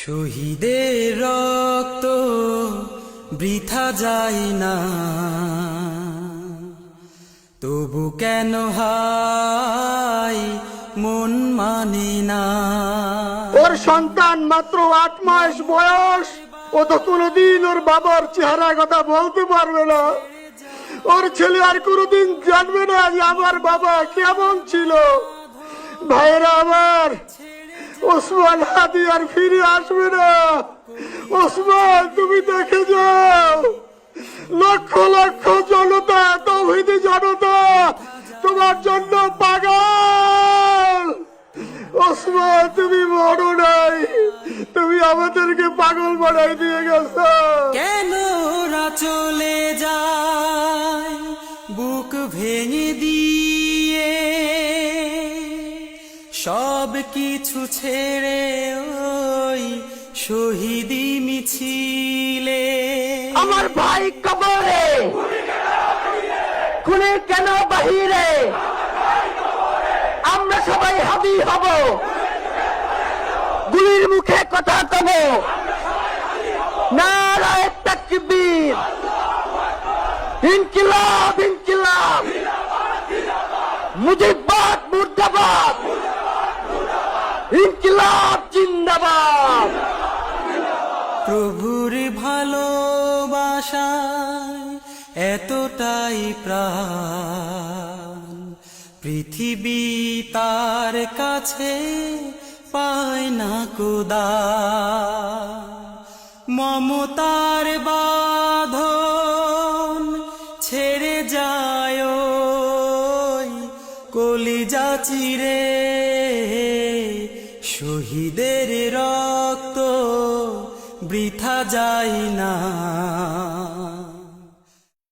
শহীদের রক্ত বৃথা যায় না। তবু কেন হাই মন মানে না? ওর সন্তান মাত্র আট মাস বয়স। ও তো কোনোদিন ওর বাবার চেহারা কথা বলতে পারবে না। ওর ছেলে আর কোনোদিন জানবে না যে আমার বাবা কেমন ছিল। ভাইরা আমার ওসমান হাদি আর ফিরে আসবে না। ওসমান, তুমি দেখে যাও। লক্ষ লক্ষ জনতা, তৌহিদি জনতা, তোমার জন্য পাগল। ওসমান, তুমি বড় নাই। তুমি আমাদেরকে পাগল বানাই দিয়ে গেছো। কেন চলে যায়? বুক ভেঙে দিয়ে সব কিছু ছেড়ে ওই শহীদি মিছিলে। আমার ভাই কবরে। খুনে কেন বাহিরে? আমরা সবাই হাবি হব। গুলির মুখে কথা কব। নারায় তাকবীর। ইনকিলাব ইনকিলাব। মুজিবাদ ইনকিলাব জিন্দাবাদ। প্রভুর ভালোবাসায় এতটাই প্রাণ। পৃথিবী তার কাছে পায় না কোদা। মমতার বাঁধন ছেড়ে যায় কলিজা চিরে। শহীদের রক্ত বৃথা যায় না।